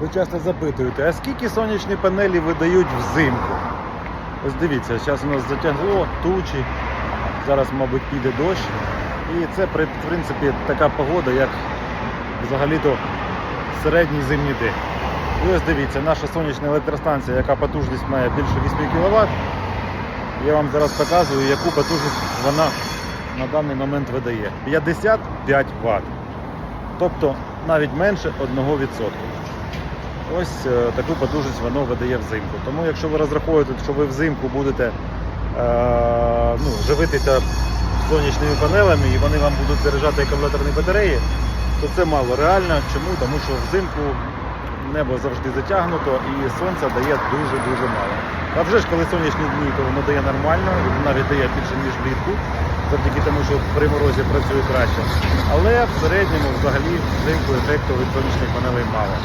Ви часто запитуєте, а скільки сонячні панелі видають взимку? Ось дивіться, зараз у нас затягло тучі, зараз, мабуть, піде дощ. І це, в принципі, така погода, як взагалі-то середній зимній день. І ось дивіться, наша сонячна електростанція, яка потужність має більше 8 кВт. Я вам зараз показую, яку потужність вона на даний момент видає. 55 Вт. Тобто навіть менше 1%. Ось е, таку потужність воно видає взимку. Тому якщо ви розраховуєте, що ви взимку будете е, ну, живитися сонячними панелями і вони вам будуть заряджати акумуляторні батареї, то це мало реально. Чому? Тому що взимку небо завжди затягнуто і сонця дає дуже-дуже мало. А вже ж коли сонячні дні, то воно дає нормально, і навіть дає більше, ніж влітку, завдяки тому, що при морозі працює краще. Але в середньому взагалі взимку ефекту від сонячних панелей мало.